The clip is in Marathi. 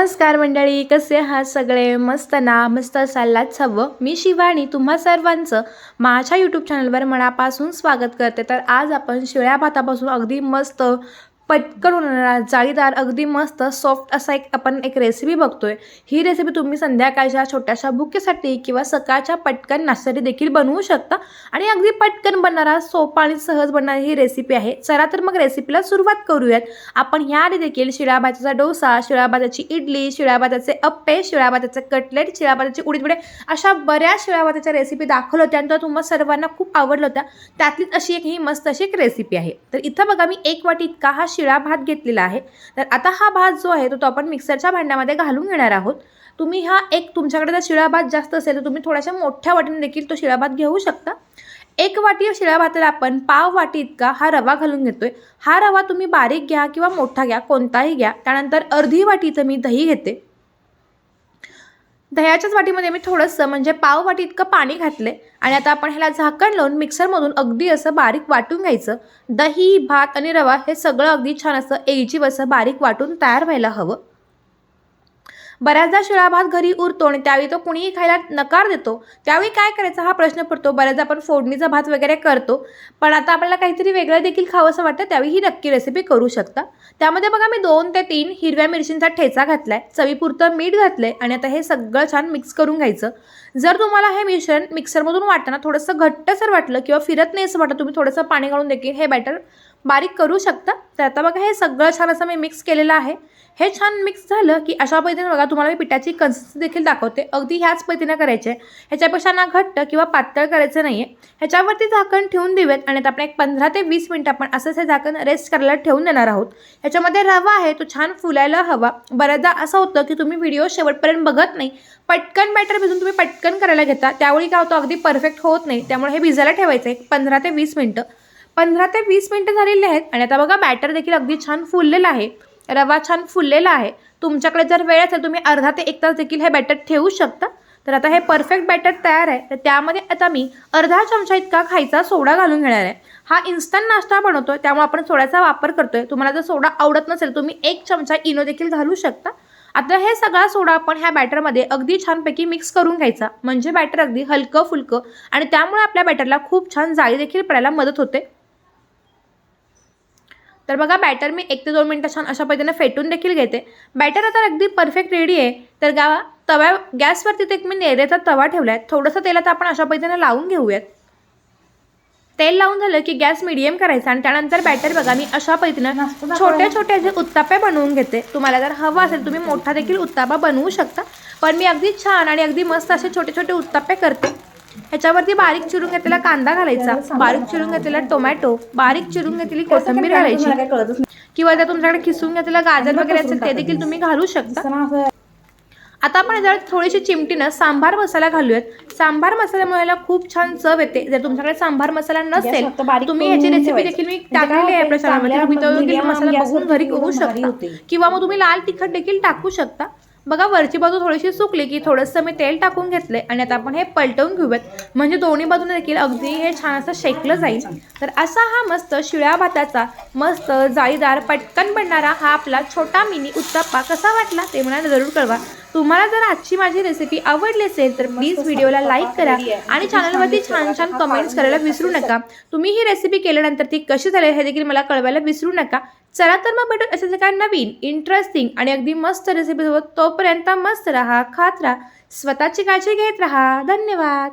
नमस्कार मंडळी कसे आहात सगळे? मस्त ना? मस्त असायलाच हवं मी शिवानी तुम्हा सर्वांचं माझ्या यूट्यूब चॅनलवर मनापासून स्वागत करते. तर आज आपण शिळ्या भातापासून अगदी मस्त पटकन होणारा जाळीदार अगदी मस्त सॉफ्ट असा एक आपण एक रेसिपी बघतोय. ही रेसिपी तुम्ही संध्याकाळच्या छोट्याशा भुकेसाठी किंवा सकाळच्या पटकन नाश्त्यासाठी देखील बनवू शकता. आणि अगदी पटकन बनणारा सोपा आणि सहज बनणारी ही रेसिपी आहे. चला तर मग रेसिपीला सुरुवात करूयात. आपण ह्याआधी देखील शिळाभाताचा डोसा शिळाभाताची इडली शिळाभाताचे अप्पे शिळा कटलेट शिळा भाताची उडीद अशा बऱ्याच शिळाभाताच्या रेसिपी दाखवल्या होत्या आणि त्या तुम्हाला सर्वांना खूप आवडल्या होत्या. त्यातलीच अशी एक ही मस्त अशी एक रेसिपी आहे. तर इथं बघा मी एक वाटी इतका हा शिळा भात घेतलेला आहे. तर आता हा भात जो आहे तो तो आपण मिक्सरच्या भांड्यामध्ये घालून घेणार आहोत. तुम्ही हा एक तुमच्याकडे जर शिळा भात जास्त असेल तर तुम्ही थोड्याशा मोठ्या वाटीने देखील तो शिळा भात घेऊ शकता. एक वाटी शिळ्या भाताला आपण पाव वाटी इतका हा रवा घालून घेतोय. हा रवा तुम्ही बारीक घ्या किंवा मोठा घ्या कोणताही घ्या. त्यानंतर अर्धी वाटी इथं मी दही घेते. दह्याच्याच वाटीमध्ये मी थोडंसं म्हणजे पाव वाटी इतकं पाणी घातले आणि आता आपण ह्याला झाकण लावून मिक्सरमधून अगदी असं बारीक वाटून घ्यायचं. दही भात आणि रवा हे सगळं अगदी छान असं एजीव असं बारीक वाटून तयार व्हायला हवं. बऱ्याचदा शिळा भात घरी उरतो आणि त्यावेळी तो कुणीही खायला नकार देतो त्यावेळी काय करायचा हा प्रश्न पडतो. बऱ्याचदा आपण फोडणीचा भात वगैरे करतो पण आता आपल्याला काहीतरी वेगळं देखील खावं असं वाटतं त्यावेळी ही नक्की रेसिपी करू शकता. त्यामध्ये बघा मी दोन ते तीन हिरव्या मिरचींचा ठेचा घातला आहे चवीपुरतं मीठ घातलं आहे आणि आता हे सगळं छान मिक्स करून घ्यायचं. जर तुम्हाला हे मिश्रण मिक्सरमधून वाटताना थोडंसं घट्टसर वाटलं किंवा फिरत नाही असं वाटतं तुम्ही थोडंसं पाणी घालून देखील हे बॅटर बारीक करू शकता. तर आता बघा हे सगळं छान असं मी मिक्स केलेलं आहे. हे छान मिक्स झालं की अशा पद्धतीने बघा तुम्हाला मी पिठाची कन्सिस्टन्सी देखील दाखवते. अगदी ह्याच पद्धतीने करायचे. ह्याच्यापेक्षा ना घट्ट किंवा पातळ करायचं नाही आहे ह्याच्यावरती झाकण ठेवून देऊयात आणि आपण एक पंधरा ते वीस मिनटं आपण असंच हे झाकण रेस्ट करायला ठेवून देणार आहोत. ह्याच्यामध्ये रवा आहे तो छान फुलायला हवा. बऱ्याचदा असं होतं की तुम्ही व्हिडिओ शेवटपर्यंत बघत नाही. पटकन बॅटर भिजून तुम्ही पटकन करायला घेता. त्यावेळी काय होतं अगदी परफेक्ट होत नाही. त्यामुळे हे भिजायला ठेवायचं आहे पंधरा ते वीस मिनटं. पंधरा ते वीस मिनटं झालेली आहेत आणि आता बघा बॅटर देखील अगदी छान फुललेलं आहे. रवा छान फुललेला आहे. तुमच्याकडे जर वेळ असेल तुम्ही अर्धा ते एक तास देखील हे बॅटर ठेवू शकता. तर आता हे परफेक्ट बॅटर तयार आहे. तर त्यामध्ये आता मी अर्धा चमचा इतका खायचा सोडा घालून घेणार आहे. हा इन्स्टंट नाश्ता बनवतो आहे त्यामुळे आपण सोड्याचा वापर करतोय. तुम्हाला जर सोडा आवडत नसेल तुम्ही एक चमचा इनो देखील घालू शकता. आता हे सगळा सोडा आपण ह्या बॅटरमध्ये अगदी छानपैकी मिक्स करून घ्यायचा. म्हणजे बॅटर अगदी हलकं फुलकं आणि त्यामुळे आपल्या बॅटरला खूप छान जाळी देखील पडायला मदत होते. तर बघा बॅटर मी एक ते दोन मिनटं छान अशा पद्धतीने फेटून देखील घेते. बॅटर आता अगदी परफेक्ट रेडी आहे. तर गावा तव्या गॅसवरती ते एक मी नेरेचा तवा ठेवला आहे थोडंसं तेलात आपण अशा पद्धतीने लावून घेऊयात. तेल लावून झालं की गॅस मिडियम करायचा आणि त्यानंतर बॅटर बघा मी अशा पद्धतीनं छोटे छोटे जे उत्तापे बनवून घेते. तुम्हाला जर हवा असेल तुम्ही मोठा देखील उत्तापा बनवू शकता. पण मी अगदी छान आणि अगदी मस्त असे छोटे छोटे उत्तापे करते. ह्याच्यावरती बारीक चिरून घेतलेला कांदा घालायचा. बारीक चिरून घेतलेला टोमॅटो बारीक चिरून घेतलेली कोथिंबीर घालायची. किंवा जर तुमच्याकडे खिसून घेतलेला गाजर वगैरे असेल ते देखील तुम्ही घालू शकता. आता आपण याच्यावर थोडीशी चिमटीनं सांबार मसाला घालूयात. सांबार मसाल्यामुळे याला खूप छान चव येते. जर तुमच्याकडे सांबार मसाला नसेल तुम्ही याची रेसिपी देखील मी टाकलेली आहे आपल्या चॅनलमध्ये तुम्ही तो देखील मसाला बघून घरी करू शकता. किंवा मग तुम्ही लाल तिखट देखील टाकू शकता. बघा वरची बाजू थोडीशी सुकली की थोडंसं मी तेल टाकून घेतलंय आणि आता आपण हे पलटवून घेऊयात. म्हणजे दोन्ही बाजूने देखील अगदी हे छान असं शेकलं जाईल. तर असा हा मस्त शिळ्या भाताचा मस्त जाळीदार पटकन बनणारा हा आपला छोटा मिनी उत्तप्पा कसा वाटला ते मला जरूर कळवा. तुम्हाला जर आजची माझी रेसिपी आवडली असेल तर प्लीज व्हिडिओला लाईक करा आणि चॅनलवरती छान छान कमेंट्स करायला विसरू नका. तुम्ही ही रेसिपी केल्यानंतर ती कशी झाली हे देखील मला कळवायला विसरू नका. चला तर मग भेटू असेच काय नवीन इंटरेस्टिंग आणि अगदी मस्त रेसिपी सोबत. तोपर्यंत मस्त राहा खात राहा स्वतःची काळजी घेत राहा. धन्यवाद.